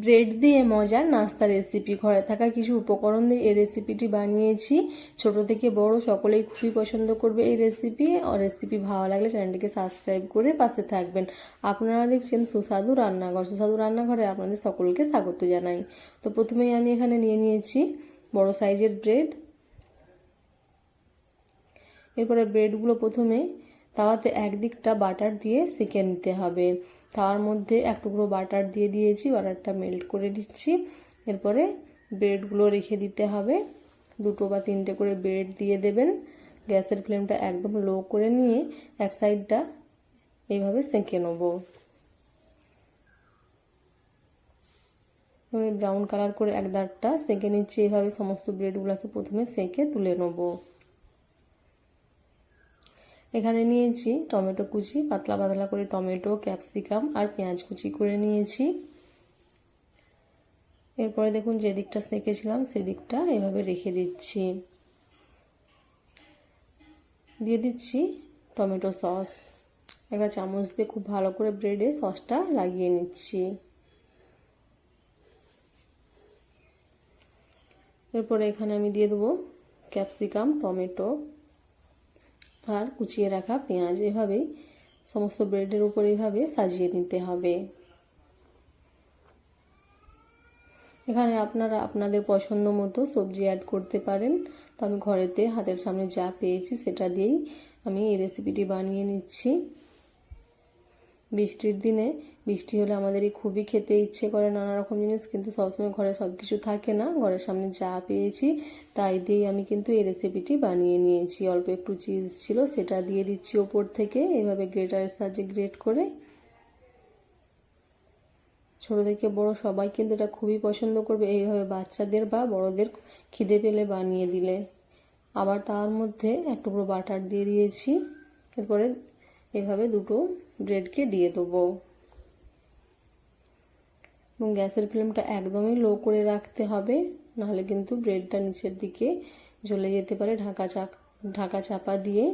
Bread দিয়ে মজার নাস্তা রেসিপি ঘরে থাকা কিছু উপকরণ দিয়ে এই রেসিপিটি বানিয়েছি। ছোট থেকে বড় সকলেই খুবই পছন্দ করবে এই রেসিপি রেসিপি ভালো লাগলে চ্যানেলটিকে সাবস্ক্রাইব করে পাশে থাকবেন। আপনারা দেখছেন সুস্বাদু রান্নাঘর। সুস্বাদু রান্নাঘরে আপনাদের সকলকে স্বাগত জানাই। তো প্রথমেই আমি এখানে নিয়ে নিয়েছি বড় সাইজের ব্রেড এরপরে ব্রেডগুলো প্রথমে তাওয়াতে একদিকটা বাটার দিয়ে সেঁকে নিতে হবে। তাওয়ার মধ্যে এক টুকরো বাটার দিয়ে দিয়েছি, বাটারটা মেল্ট করে দিচ্ছি এরপরে ব্রেডগুলো রেখে দিতে হবে। দুটো বা তিনটে করে ব্রেড দিয়ে দেবেন। গ্যাসের ফ্লেমটা একদম লো করে নিয়ে এক সাইডটা এইভাবে সেঁকে নেব। ব্রাউন কালার করে এক দাঁড়টা সেঁকে নিচ্ছি। এইভাবে সমস্ত ব্রেডগুলোকে প্রথমে সেঁকে তুলে নেব। এখানে নিয়েছি টমেটো কুচি, পাতলা পাতলা করে টমেটো, ক্যাপসিকাম আর পেঁয়াজ কুচি করে নিয়েছি। এরপরে দেখুন যে দিকটা সেঁকেছিলাম সেদিকটা এভাবে রেখে দিচ্ছি। দিয়ে দিচ্ছি টমেটো সস। একটা চামচ দিয়ে খুব ভালো করে ব্রেডে সসটা লাগিয়ে নিচ্ছি। এরপরে এখানে আমি দিয়ে দেবো ক্যাপসিকাম, টমেটো আর কুচিয়ে রাখা পেঁয়াজ এভাবেই সমস্ত ব্রেডের উপর এভাবে সাজিয়ে নিতে হবে। এখানে আপনারা আপনাদের পছন্দ মতো সবজি অ্যাড করতে পারেন। তো আমি ঘরেতে হাতের সামনে যা পেয়েছি সেটা দিয়েই আমি এই রেসিপিটি বানিয়ে নিচ্ছি। বৃষ্টির দিনে, বৃষ্টি হলে আমাদেরই খুবই খেতে ইচ্ছে করে নানা রকম জিনিস, কিন্তু সবসময় ঘরে সব কিছু থাকে না। ঘরের সামনে যা পেয়েছি, তাই দিয়েই আমি কিন্তু এই রেসিপিটি বানিয়ে নিয়েছি। অল্প একটু চিজ ছিল, সেটা দিয়ে দিচ্ছি ওপর থেকে। এভাবে গ্রেটারের সাহায্যে গ্রেট করে। ছোট থেকে বড় সবাই কিন্তু এটা খুবই পছন্দ করবে। এইভাবে বাচ্চাদের বা বড়দের খিদে পেলে বানিয়ে দিলে। আবার তার মধ্যে এক টুকরো বাটার দিয়ে দিয়েছি। এরপরে এভাবে দুটো ব্রেডকে দিয়ে দেবো। এবং গ্যাসের ফ্লেমটা একদমই লো করে রাখতে হবে, নাহলে কিন্তু ব্রেডটা নিচের দিকে জ্বলে যেতে পারে। ঢাকা চাপ ঢাকা চাপা দিয়ে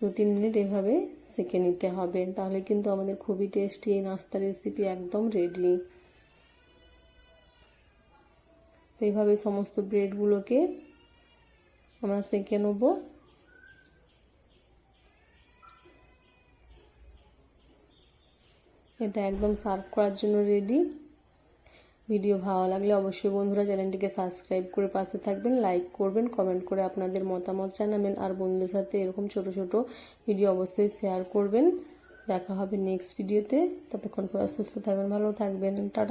দু তিন মিনিট এভাবে সেঁকে নিতে হবে। তাহলে কিন্তু আমাদের খুবই টেস্টি এই নাস্তা রেসিপি একদম রেডি তো এইভাবে সমস্ত ব্রেডগুলোকে আমরা সেঁকে নেব। এটা একদম সার্ভ করার জন্য রেডি ভিডিও ভালো লাগলে অবশ্যই বন্ধুরা চ্যানেলটিকে সাবস্ক্রাইব করে পাশে থাকবেন লাইক করবেন কমেন্ট করে আপনাদের মতামত জানাবেন আর বন্ধুদের সাথে এরকম ছোট ছোট ভিডিও অবশ্যই শেয়ার করবেন। দেখা হবে নেক্সট ভিডিওতে ততক্ষণ সুস্থ থাকবেন, ভালো থাকবেন। টাটা।